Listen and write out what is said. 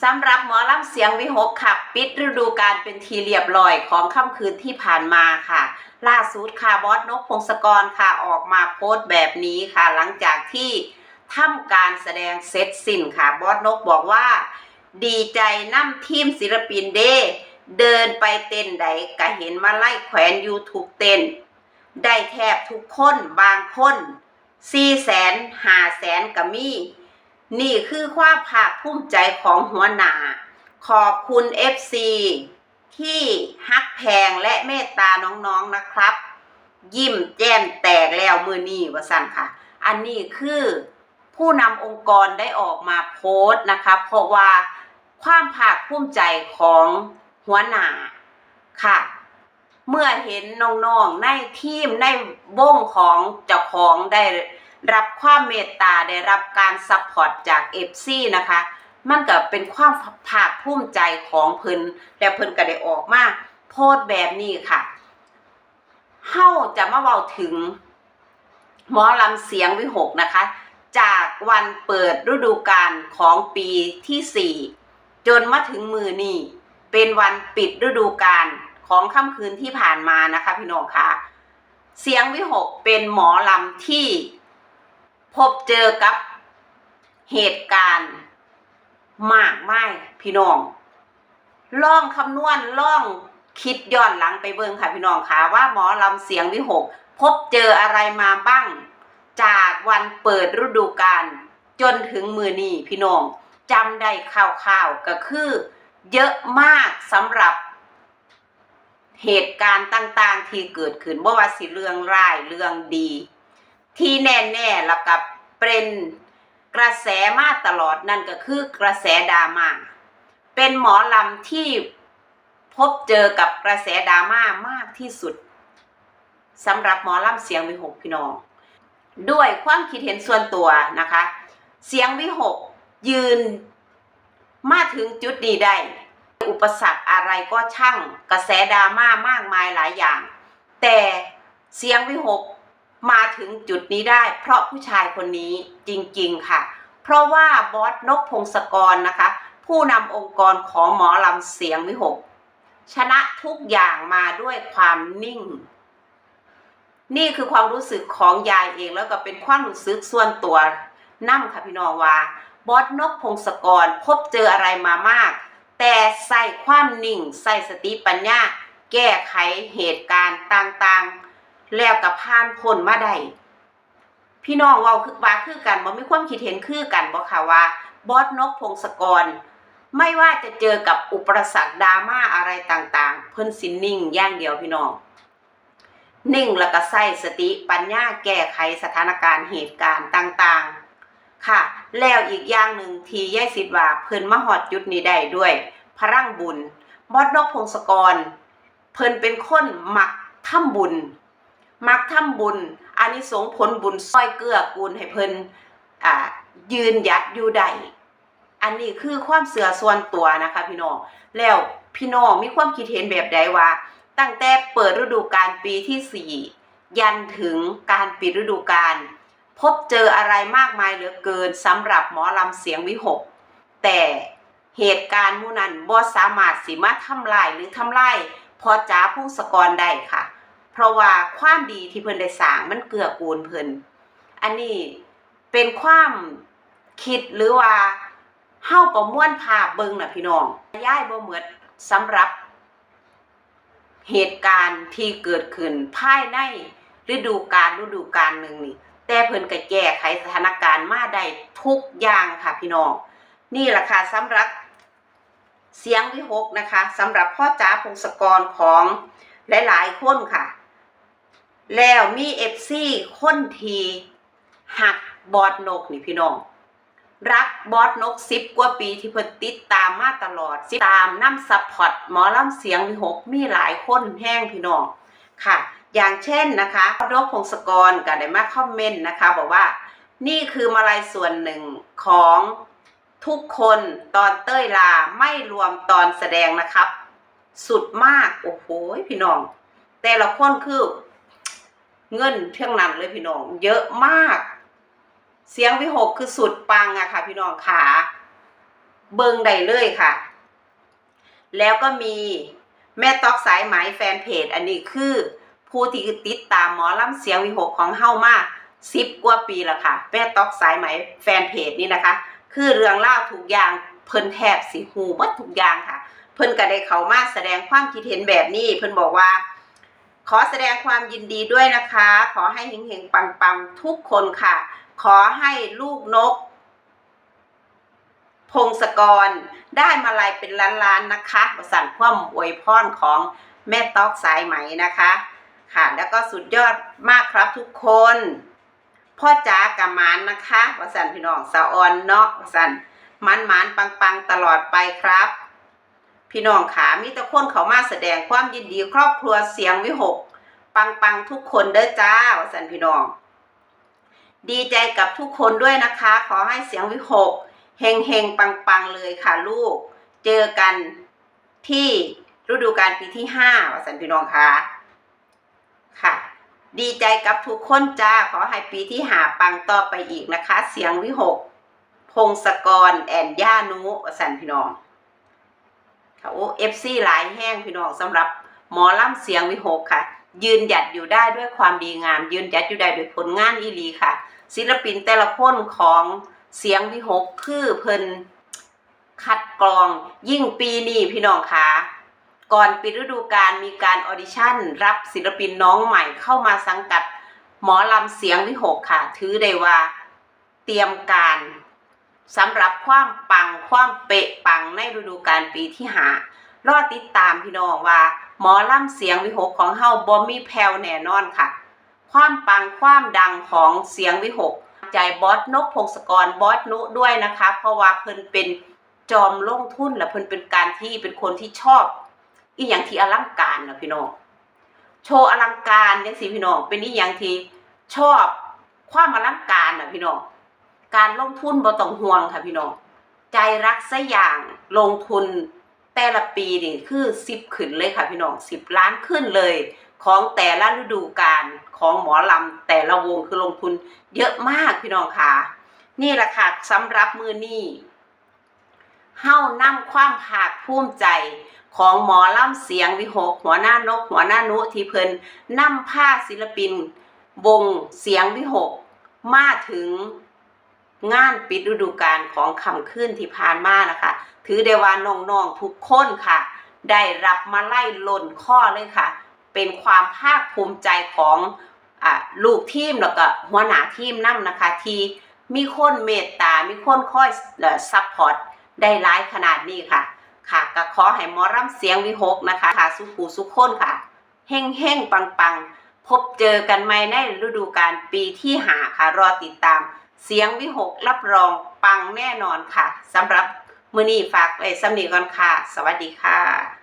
สำหรับหมอลำเสียงวิหกค่ะปิดฤดูกาลเป็นทีเรียบร้อยของค่ำคืนที่ผ่านมาค่ะ ล่าสุดค่ะบอสนกพงศกรค่ะออกมาโพสต์แบบนี้ค่ะ หลังจากที่ทำการแสดงเสร็จสิ้นค่ะบอสนกบอกว่า ดีใจนํทีมศิลปินเด เดินไปเต้นใดก็เห็นมาไล่แขวนยูทูบเต้น ได้แทบทุกคนบางคนสี่แสนห้าแสนก็มี นี่คือความภาคภูมิใจของหัวหน้า ขอบคุณ FC ที่ฮักแพงและเมตตาน้องๆนะครับ ยิ้มแจ่มแตกแล้วมือนี่วสันค่ะ อันนี้คือผู้นำองค์กรได้ออกมาโพสต์นะคะ เพราะว่าความภาคภูมิใจของหัวหน้าค่ะ เมื่อเห็นน้องๆในทีมในวงของเจ้าของได้ รับความเมตตาได้รับการซัพพอร์ตจากเอฟซีนะคะ มันก็เป็นความภาคภูมิใจของเพิ่นและเพิ่นก็ได้ออกมาโพสต์แบบนี้ค่ะเฮาจะมาเว้าถึงหมอลำเสียงวิหกนะคะ จากวันเปิดฤดูกาลของปีที่ 4 จนมาถึงมือนี้เป็นวันปิดฤดูกาลของค่ำคืนที่ผ่านมานะคะพี่น้องคะเสียงวิหกเป็นหมอลำที่ พบเจอกับเหตุการณ์มากมายพี่น้องล่องคำนวณล่องคิดย้อนหลังไปเบิ่งค่ะพี่น้องค่ะว่าหมอลำเสียงวิหก พบเจออะไรมาบ้าง จากวันเปิดฤดูกาลจนถึงมือนี้พี่น้องจำได้ข่าวๆก็คือ เยอะมากสำหรับ เหตุการณ์ต่างๆที่เกิดขึ้นบ่ว่าสิเรื่องร้ายเรื่องดี ที่แน่ๆแล้วกับเป็นกระแสมาตลอดนั่นก็คือกระแสดราม่าเป็นหมอลำที่พบเจอกับกระแสดราม่ามากที่สุดสำหรับหมอลำเสียงวิหกพี่น้อง ด้วยความคิดเห็นส่วนตัวนะคะ เสียงวิหกยืนมาถึงจุดนี้ได้อุปสรรคอะไรก็ช่างกระแสดราม่ามากมายหลายอย่าง แต่เสียงวิหก มาถึงจุดนี้ได้ เพราะผู้ชายคนนี้จริงๆค่ะ เพราะว่าบอสนกพงศกรนะคะ ผู้นำองค์กรของหมอลำเสียงวิหก ชนะทุกอย่างมาด้วยความนิ่ง นี่คือความรู้สึกของยายเองแล้วก็เป็นความรู้สึกส่วนตัวนั่ค่ะพี่น้องว่าบอสนกพงศกรพบเจออะไรมามาก แต่ใส่ความนิ่ง ใส่สติปัญญา แก้ไขเหตุการณ์ต่างๆ แล้วกับผ่านพ้นมาได้พี่น้องเว่าคือว่าคือกันบ่มีความคิดเห็นคือกันบ่ค่ะว่าบอสนกพงศกร ไม่ว่าจะเจอกับอุปสรรคดราม่าอะไรต่างๆ เพิ่นสินนิ่งอย่างเดียวพี่น้อง นิ่งแล้วก็ใส่สติปัญญาแก้ไขสถานการณ์เหตุการณ์ต่างๆ ค่ะ แล้วอีกอย่างหนึ่งที่ยายสิทธิ์ว่าเพิ่นมาฮอดจุดนี้ได้ด้วย พลังบุญ บอดนกพงศกร เพิ่นเป็นคนมักทำบุญ มักทำบุญอานิสงส์ผลบุญซอยเกื้อกูลให้เพิ่นอ่ายืนหยัดอยู่ได้อันนี้คือความเสื่อส่วนตัวนะคะพี่น้องแล้วพี่น้องมีความคิดเห็นแบบใดว่า ตั้งแต่เปิดฤดูกาลปีที่4ยันถึงการปิดฤดูกาลพบเจออะไรมากมายเหลือเกินสำหรับหมอลำเสียงวิหก แต่เหตุการณ์มูนันบ่สามารถสิมาทำลายหรือทำลายพอจ้าพงศกรได้ค่ะ เพราะว่าความดีที่เพิ่นได้สร้างมันเกื้อกูลเพิ่นอันนี้เป็นความคิดหรือว่าเฮาประมวลภาพเบิ่งน่ะพี่น้องย้ายบ่เหมือนสำหรับ เหตุการณ์ที่เกิดขึ้นภายในฤดูกาลฤดูกาลหนึ่งนี่ แต่เพิ่นก็แก้ไขสถานการณ์มาได้ทุกอย่างค่ะพี่น้อง นี่แหละค่ะสำหรับเสียงวิหกนะคะสำหรับพ่อจ๋าพงศกรของหลาย ๆ คนค่ะ แล้วมีเอฟซีคนทีหักบอดนกนี่พี่น้อง รักบอสนกสิบกว่าปีที่เพิ่นติดตามมาตลอดสิตามน้ำซัพพอร์ตหมอลำเสียงวิหกมีหลายคนแห้งพี่น้องค่ะ อย่างเช่นนะคะนกพงศกรก็ได้มาคอมเมนต์นะคะ บอกว่า นี่คือมาลัยส่วนหนึ่งของทุกคนตอนเต้ยลาไม่รวมตอนแสดงนะครับ สุดมาก โอ้โหพี่น้อง แต่ละคนคือ เงินเท่งนั้นเลยพี่น้อง เยอะมาก เสียงวิหกคือสุดปังอะค่ะ พี่น้องขาเบิงได้เลยค่ะ แล้วก็มีแม่ต๊อกสายไหมแฟนเพจ อันนี้คือผู้ที่ติดตามหมอลำเสียงวิหกของเฮ้ามากสิบกว่าปีแล้วค่ะ แม่ต๊อกสายไหมแฟนเพจนี่นะคะ คือเรื่องเล่าทุกอย่างเพิ่นแทบสิหูหมดทุกอย่างค่ะ เพิ่นก็ได้เขามาแสดงความคิดเห็นแบบนี้ เพิ่นบอกว่า ขอแสดงความยินดีด้วยนะคะ ขอให้เฮงๆปังๆทุกคนค่ะ ขอให้ลูกนก พงศกรได้มาลายเป็นล้านๆนะคะประสานความอวยพรของแม่ต๊อกสายไหมนะคะ ค่ะ แล้วก็สุดยอดมากครับทุกคน พ่อจ๋ากะมานนะคะประสันพี่น้องสะออนเนาะประสันมันมานปังปังๆตลอดไปครับ พี่น้องขามีแต่คนเขามาแสดงความยินดีครอบครัวเสียงวิหก ปังปังทุกคนเด้อจ้าสันพี่น้อง ดีใจกับทุกคนด้วยนะคะ ขอให้เสียงวิหกเฮงเฮงปังปังเลยค่ะลูก เจอกันที่ฤดูกาลปีที่ห้าสันพี่น้องค่ะค่ะ ดีใจกับทุกคนจ้าขอให้ปีที่หาปังต่อไปอีกนะคะ เสียงวิหก พงศกรแอนย่านุสันพี่น้อง ค่ะโอ้เอฟซีหลายแห้งพี่น้องสำหรับหมอล่ำเสียงวิหกค่ะ ยืนหยัดอยู่ได้ด้วยความดีงาม ยืนหยัดอยู่ได้ด้วยผลงานอีหลีค่ะ ศิลปินแต่ละคนของเสียงวิหกคือเพิ่นคัดกรองยิ่งปีนี้พี่น้องคะก่อนปิดฤดูกาลมีการออดิชั่น รับศิลปินน้องใหม่เข้ามาสังกัดหมอลำเสียงวิหกค่ะ ถือได้ว่าเตรียมการ สำหรับความปังความเปะปังในฤดูกาลปีที่หารอติดตามพี่น้องว่า หมอลำเสียงวิหกของเฮาบ่มีแผ่วแน่นอนค่ะ ความปังความดังของเสียงวิหกใจบอสนกพงศกรบอสนุด้วยนะคะ เพราะว่าเพิ่นเป็นจอมลงทุนและเพิ่นเป็นการที่เป็นคนที่ชอบ อีหยังที่อลังการนะพี่น้องโชว์อลังการจังซี่พี่น้องเป็นอีหยังที่ชอบความอลังการนะพี่น้อง การลงทุนบ่ต้องห่วงค่ะพี่น้อง ใจรักสกอย่างลงทุนแต่ละปีนี่คือ10ขึ้นเลยค่ะพี่น้อง10ล้านขึ้นเลย ของแต่ละฤดูกาลของหมอลำแต่ละวงคือลงทุนเยอะมากพี่น้องค่ะ นี่แหละค่ะสำหรับมือนี้เฮ้านำความภาคภูมิใจของหมอล่ำเสียงวิหก หัวหน้านก หัวหน้านุที่เพิ่นนำผ้าศิลปินวงเสียงวิหก มาถึง งานปิดฤดูกาลของคำขึ้นที่ผ่านมานะคะ ถือได้ว่าน้องๆทุกคนค่ะ ได้รับมาไล่หล่นข้อเลยค่ะ เป็นความภาคภูมิใจของอะลูกทีมแล้วก็หัวหน้าทีมนํนะคะ ที่มีคนเมตตา มีคนคอยซัพพอร์ตได้หลายขนาดนี้ค่ะ ค่ะก็ขอให้หมอร่ำเสียงวิหกนะคะค่ะสุขูสุขคนค่ะเฮงเฮงปังปังพบเจอกันใหม่ในฤดูกาลปีที่หาค่ะรอติดตาม เสียงวิหกรับรองปังแน่นอนค่ะสำหรับมือนี้ฝากไว้สำนีก่อนค่ะ สวัสดีค่ะ